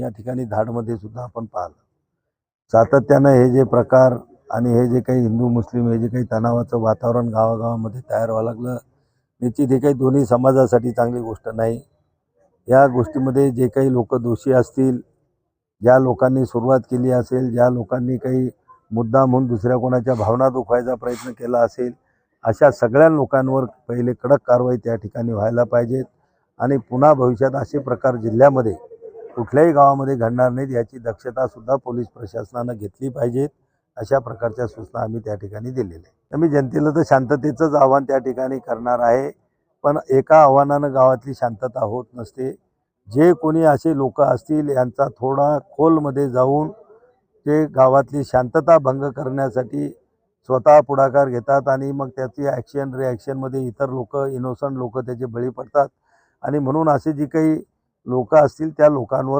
या ठिकाणी धाडमध्ये सुद्धा आपण पाहिलं. सातत्यानं हे जे प्रकार आणि हे जे काही हिंदू मुस्लिम हे जे काही तणावाचं वातावरण गावागावामध्ये तयार व्हावं लागलं निश्चित हे काही दोन्ही समाजासाठी चांगली गोष्ट नाही. या गोष्टीमध्ये जे काही लोक दोषी असतील ज्या लोकांनी सुरुवात केली असेल ज्या लोकांनी काही मुद्दा म्हणून दुसऱ्या कोणाच्या भावना दुखवायचा प्रयत्न केला असेल अशा सगळ्या लोकांवर पहिले कडक कारवाई त्या ठिकाणी व्हायला पाहिजेत. आणि पुन्हा भविष्यात असे प्रकार जिल्ह्यामध्ये कुठल्याही गावामध्ये घडणार नाहीत याची दक्षतासुद्धा पोलीस प्रशासनानं घेतली पाहिजेत अशा प्रकारच्या सूचना आम्ही त्या ठिकाणी दिलेल्या आहेत. आम्ही जनतेला तर शांततेचंच आव्हान त्या ठिकाणी करणार आहे. पण एका आव्हानानं गावातली शांतता होत नसते. जे कोणी असे लोक असतील यांचा थोडा खोलमध्ये जाऊन ते गावातली शांतता भंग करण्यासाठी स्वतः पुढाकार घेतात आणि मग त्याची ॲक्शन रिॲक्शनमध्ये इतर लोक इनोसंट लोक त्याचे बळी पडतात. आणि म्हणून असे जी काही लोक असतील त्या लोकांवर